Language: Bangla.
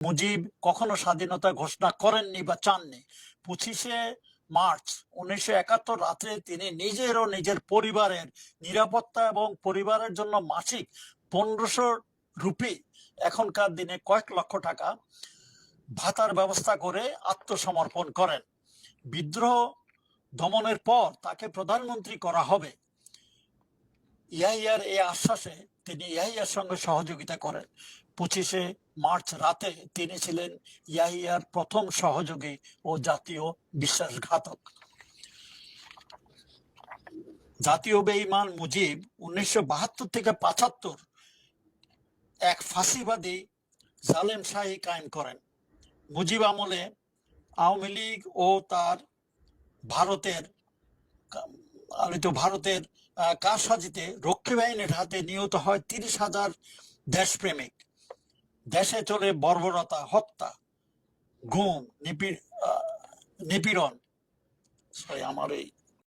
মুজিব কখনো স্বাধীনতা ঘোষণা করেননি বা চাননি। পঁচিশে মার্চ উনিশশো একাত্তর রাত্রে তিনি নিজের ও নিজের পরিবারের নিরাপত্তা এবং পরিবারের জন্য মাসিক পনেরোশো রুপি এখনকার দিনে কয়েক লক্ষ টাকা ভাতার ব্যবস্থা করে আত্মসমর্পণ করেন। বিদ্রোহ দমনের পর তাকে প্রধানমন্ত্রী করা হবে। ইয়াহিয়ার এই আশ্বাসে তিনি ইয়াহিয়ার সঙ্গে সহযোগিতা করেন। পঁচিশে মার্চ রাতে তিনি ছিলেন ইয়াহিয়ার প্রথম সহযোগী ও জাতীয় বিশ্বাসঘাতক। জাতীয় বেঈমান মুজিব উনিশশো বাহাত্তর থেকে পাঁচাত্তর এক ফাঁসিবাদী জালেম শাহী কায়েম করেন। মুজিব আমলে আওয়ামী লীগ ও তার ভারতের আলোচিত ভারতের কারসাজিতে রক্ষী বাহিনীর হাতে নিহত হয় তিরিশ হাজার দেশপ্রেমিক। দেশে চলে বর্বরতা, হত্যা, গুম, নিপি- নিপীড়ন। আমার এই